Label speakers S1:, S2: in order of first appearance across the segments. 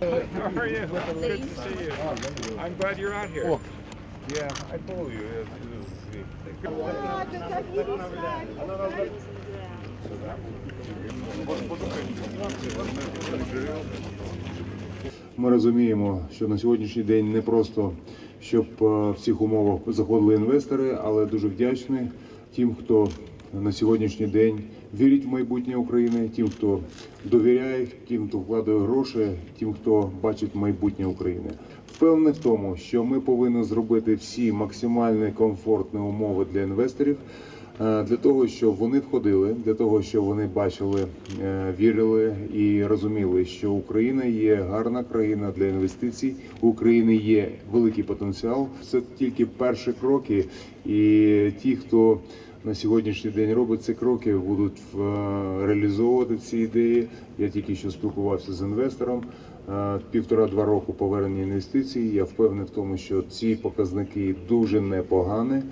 S1: How are you? Good to see you. I'm glad you're out here. Yeah, I told you. it-
S2: Ми розуміємо, що на сьогоднішній день не просто щоб е, в цих умовах заходили інвестори, але дуже вдячний тим, хто на сьогоднішній день вірить в майбутнє України, тим, хто довіряє, тим, хто вкладає гроші, тим, хто бачить майбутнє України. Впевнений в тому, що ми повинні зробити всі максимально комфортні умови для інвесторів. Е, для того, щоб вони входили, для того, щоб вони бачили, е, вірили і розуміли, що Україна є гарна країна для інвестицій. У України є великий потенціал. Це тільки перші кроки, і ті, хто на сьогоднішній день робить ці кроки, будуть е, реалізовувати ці ідеї. Я тільки що спілкувався з інвестором. Е, Півтора-два року повернення інвестицій. Я впевнений в тому, що ці показники дуже непогані,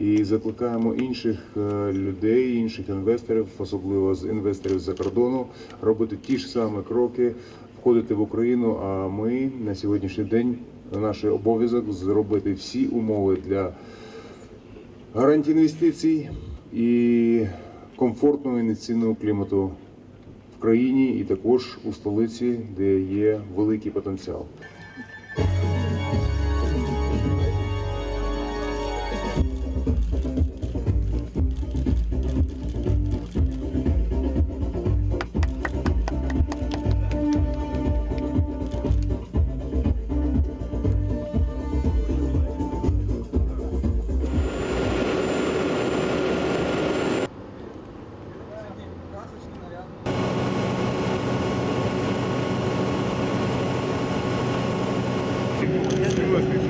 S2: і закликаємо інших е, людей, інших інвесторів, особливо з інвесторів за кордону, робити ті ж самі кроки, входити в Україну. А ми на сьогоднішній день наш обов'язок зробити всі умови для гарантії інвестицій і комфортного інвестиційного клімату в країні і також у столиці, де є великий потенціал.
S1: Снилось,